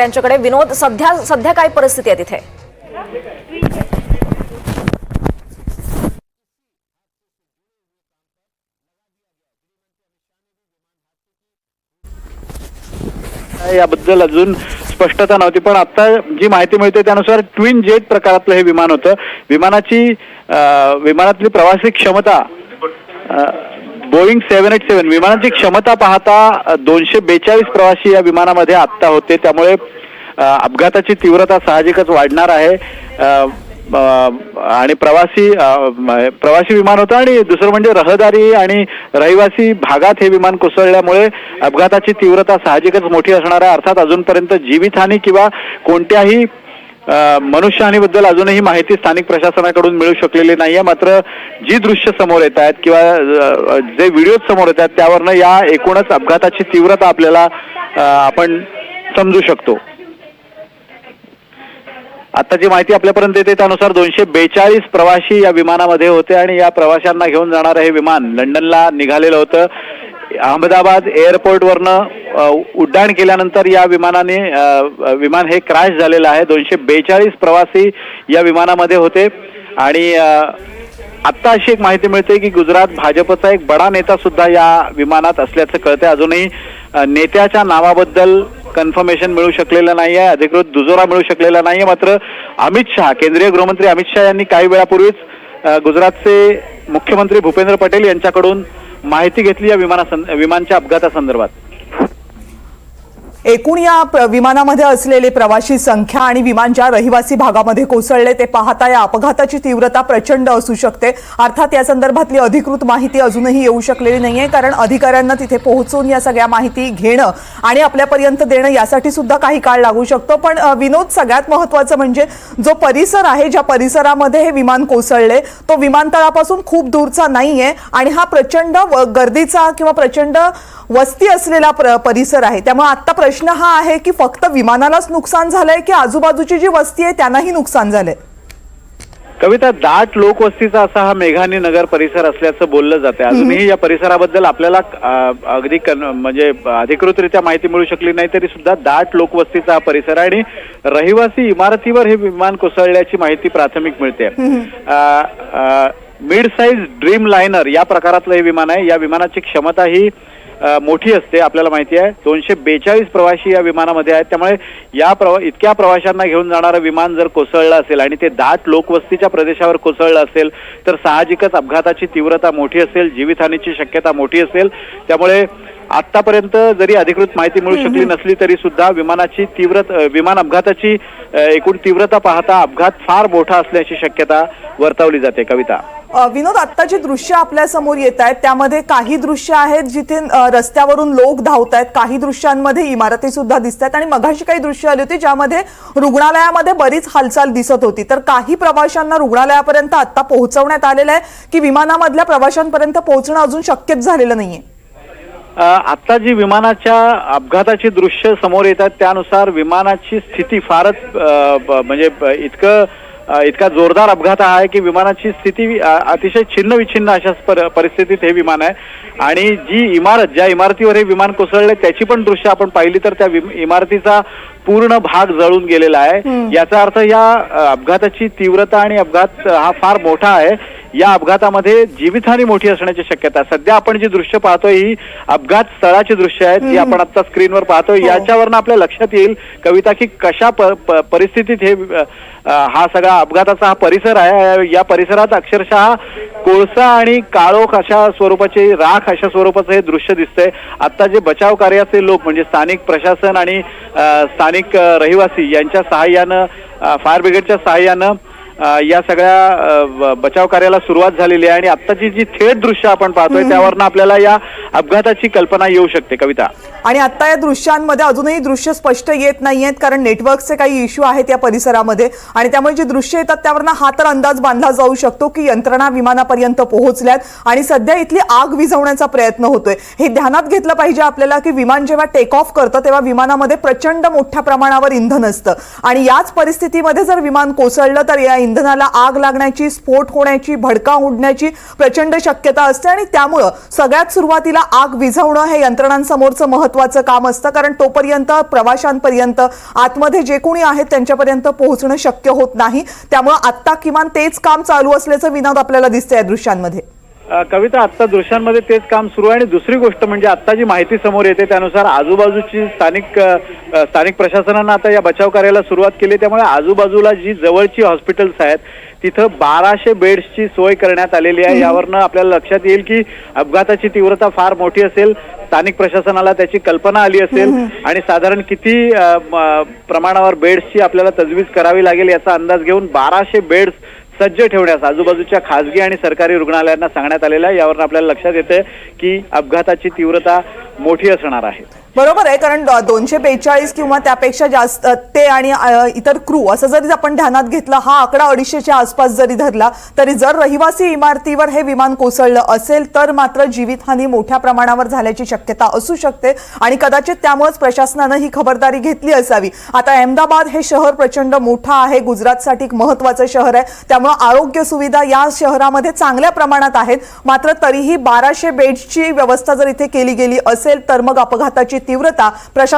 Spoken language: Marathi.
यांच्याकडे विनोद सध्या सध्या काय परिस्थिती आहे तिथे? याबद्दल अजून स्पष्टता नव्हती पण आता जी माहिती मिळते त्यानुसार ट्विन जेट प्रकारातलं हे विमान होतं. विमानाची विमानातली प्रवासी क्षमता बोईंग सेव्हन एट सेव्हन विमानाची क्षमता पाहता दोनशे बेचाळीस प्रवासी या विमानामध्ये आत्ता होते. त्यामुळे अपघाताची तीव्रता साहजिकच वाढणार आहे. आणि प्रवासी प्रवासी विमान होतं आणि दुसरं म्हणजे रहदारी आणि रहिवासी भागात हे विमान कोसळल्यामुळे अपघाताची तीव्रता साहजिकच मोठी असणार आहे. अर्थात अजूनपर्यंत जीवितहानी किंवा कोणत्याही मनुष्यहानीबद्दल अजूनही माहिती स्थानिक प्रशासनाकडून मिळू शकलेली नाहीये. मात्र जी दृश्य समोर येत आहेत किंवा जे व्हिडिओ समोर येत आहेत त्यावरनं या एकूणच अपघाताची तीव्रता आपल्याला आपण समजू शकतो. आता जी माहिती आपल्यापर्यंत येते त्यानुसार दोनशे बेचाळीस प्रवासी या विमानामध्ये होते आणि या प्रवाशांना घेऊन जाणारं हे विमान लंडनला निघालेलं होतं. अहमदाबाद एअरपोर्टवरनं उड्डाण केल्यानंतर या विमानाने विमान हे क्रॅश झालेलं आहे. दोनशे बेचाळीस प्रवासी या विमानामध्ये होते. आणि आत्ता अशी एक माहिती मिळते की गुजरात भाजपचा एक बडा नेता सुद्धा या विमानात असल्याचं कळतंय. अजूनही नेत्याच्या नावाबद्दल कन्फर्मेशन मिळू शकलेलं नाही आहे अधिकृत दुजोरा मिळू शकलेला नाही आहे मात्र अमित शहा केंद्रीय गृहमंत्री अमित शहा यांनी काही वेळापूर्वीच गुजरातचे मुख्यमंत्री भूपेंद्र पटेल यांच्याकडून माहिती घेतली या विमाना विमानच्या अपघातासंदर्भात. एकूण या विमानामध्ये असलेले प्रवाशी संख्या आणि विमान ज्या रहिवासी भागामध्ये कोसळले ते पाहता या अपघाताची तीव्रता प्रचंड असू शकते. अर्थात या संदर्भातली अधिकृत माहिती अजूनही येऊ शकलेली नाहीये कारण अधिकाऱ्यांना तिथे पोहोचून या सगळ्या माहिती घेणं आणि आपल्यापर्यंत देणं यासाठी सुद्धा काही काळ लागू शकतो. पण विनोद सगळ्यात महत्वाचं म्हणजे जो परिसर आहे ज्या परिसरामध्ये हे विमान कोसळले तो विमानतळापासून खूप दूरचा नाहीये आणि हा प्रचंड व- गर्दीचा किंवा प्रचंड वस्ती असलेला प्र- परिसर आहे. त्यामुळे आता प्रश्न हा आहे की फक्त विमानालाच नुकसान झालंय की आजूबाजूची जी वस्ती आहे त्यांनाही नुकसान झालंय? कविता दाट लोकवस्तीचा असा हा मेघानी नगर परिसर असल्याचं बोललं जाते अजूनही या परिसराबद्दल आपल्याला अगदी कन- म्हणजे अधिकृतरित्या माहिती मिळू शकली नाही तरी सुद्धा दाट लोकवस्तीचा हा परिसर आहे आणि रहिवासी इमारतीवर हे विमान कोसळल्याची माहिती प्राथमिक मिळते. मिड साईज ड्रीम लायनर या प्रकारातलं हे विमान आहे. या विमानाची क्षमता ही मोठी असते आपल्याला माहिती आहे. दोनशे बेचाळीस प्रवासी या विमानामध्ये आहेत. त्यामुळे या प्रवा इतक्या प्रवाशांना घेऊन जाणारं विमान जर कोसळलं असेल आणि ते दाट लोकवस्तीच्या प्रदेशावर कोसळलं असेल तर साहजिकच अपघाताची तीव्रता मोठी असेल जीवितहानीची शक्यता मोठी असेल. त्यामुळे आतापर्यंत जरी अधिकृत माहिती मिळू शकली नसली तरी सुद्धा विमानाची तीव्र विमान अपघाताची एकूण तीव्रता पाहता अपघात फार मोठा असल्याची शक्यता वर्तवली जाते. कविता. विनोद आत्ता जी दृश्य आपल्यासमोर येत आहेत त्यामध्ये काही दृश्य आहेत जिथे रस्त्यावरून लोक धावत आहेत. काही दृश्यांमध्ये इमारती सुद्धा दिसत आहेत आणि मघाशी काही दृश्य आली होती ज्यामध्ये रुग्णालयामध्ये बरीच हालचाल दिसत होती. तर काही प्रवाशांना रुग्णालयापर्यंत आता पोहोचवण्यात आलेलं आहे की विमानामधल्या प्रवाशांपर्यंत पोहोचणं अजून शक्यच झालेलं नाहीये. आता जी विमानाच्या अपघाताची दृश्य समोर येतात त्यानुसार विमानाची स्थिती फारच म्हणजे इतकं इतका जोरदार अपघात आहे की विमानाची स्थिती अतिशय छिन्न विछिन्न अशा पर- परिस्थितीत हे विमान आहे. आणि जी इमारत ज्या इमारतीवर हे विमान कोसळले त्याची पण दृश्य आपण पाहिली तर त्या इमारतीचा पूर्ण भाग जळून गेलेला आहे. याचा अर्थ या अपघाताची तीव्रता आणि अपघात हा फार मोठा आहे. या अपघातामध्ये जीवितहानी मोठी असण्याची शक्यता. सध्या आपण जी दृश्य पाहतोय ही अपघात स्थळाची दृश्य आहेत जी आपण आता स्क्रीनवर पाहतोय हो. याच्यावरनं आपल्या लक्षात येईल कविता की कशा परिस्थितीत हे हा सगळा अपघाताचा हा परिसर आहे या परिसरात अक्षरशः कोळसा आणि काळोख अशा स्वरूपाचे राख अशा स्वरूपाचं हे दृश्य दिसतंय आता जे बचाव कार्याचे लोक म्हणजे स्थानिक प्रशासन आणि स्थानिक रहिवासी यांच्या सहाय्यानं फायर ब्रिगेडच्या सहाय्यानं या सगळ्या बचाव कार्याला सुरुवात झालेली आहे आणि आत्ताची जी थेट दृश्य आपण पाहतोय त्यावरनं आपल्याला या अपघाताची कल्पना येऊ शकते कविता. आणि आता या दृश्यांमध्ये अजूनही दृश्य स्पष्ट येत नाहीयेत कारण नेटवर्कचे काही इश्यू आहेत या परिसरामध्ये आणि त्यामुळे जी दृश्य येतात त्यावरनं हा तर अंदाज बांधला जाऊ शकतो की यंत्रणा विमानापर्यंत पोहोचल्यात आणि सध्या इथली आग विझवण्याचा प्रयत्न होतोय. हे ध्यानात घेतलं पाहिजे आपल्याला की विमान जेव्हा टेक ऑफ करतं तेव्हा विमानामध्ये प्रचंड मोठ्या प्रमाणावर इंधन असतं. आणि याच परिस्थितीमध्ये जर विमान कोसळलं तर या इंधनाला आग लागण्याची स्फोट होण्याची भडका उडण्याची प्रचंड शक्यता असते आणि त्यामुळं सगळ्यात सुरुवातीला आग विझवणं हे यंत्रणांसमोरचं महत्वाचं काम असतं. कारण तोपर्यंत प्रवाशांपर्यंत आतमध्ये जे कोणी आहेत त्यांच्यापर्यंत पोहोचणं शक्य होत नाही. त्यामुळं आत्ता किमान तेच काम चालू असल्याचं विनोद आपल्याला दिसतंय या दृश्यांमध्ये. कविता आत्ता दृश्यांमध्ये तेच काम सुरू आहे आणि दुसरी गोष्ट म्हणजे आता जी माहिती समोर येते त्यानुसार आजूबाजूची स्थानिक स्थानिक प्रशासनानं आता या बचाव कार्याला सुरुवात केली त्यामुळे आजूबाजूला जी जवळची हॉस्पिटल्स आहेत तिथं बाराशे बेड्सची सोय करण्यात आलेली आहे. यावरनं आपल्याला लक्षात येईल की अपघाताची तीव्रता फार मोठी असेल स्थानिक प्रशासनाला त्याची कल्पना आली असेल आणि साधारण किती प्रमाणावर बेड्सची आपल्याला तजवीज करावी लागेल याचा अंदाज घेऊन बाराशे बेड्स सज्ज ठेवण्यास आजूबाजूच्या खासगी आणि सरकारी रुग्णालयांना सांगण्यात आलेलं आहे. यावरून आपल्याला लक्षात येतं की अपघाताची तीव्रता मोठी असणार आहे. बरोबर आहे कारण दोनशे बेचाळीस किंवा त्यापेक्षा जास्त ते आणि इतर क्रू असं जरी आपण ध्यानात घेतलं हा आकडा अडीचशेच्या आसपास जरी धरला तरी जर रहिवासी इमारतीवर हे विमान कोसळलं असेल तर मात्र जीवितहानी मोठ्या प्रमाणावर झाल्याची शक्यता असू शकते आणि कदाचित त्यामुळेच प्रशासनानं ही खबरदारी घेतली असावी. आता अहमदाबाद हे शहर प्रचंड मोठं आहे गुजरातसाठी एक महत्वाचं शहर आहे त्यामुळे आरोग्य सुविधा या शहरामध्ये चांगल्या प्रमाणात आहेत मात्र तरीही बाराशे बेडची व्यवस्था जर इथे केली गेली असेल तर मग अपघाताची तीव्रता प्रशा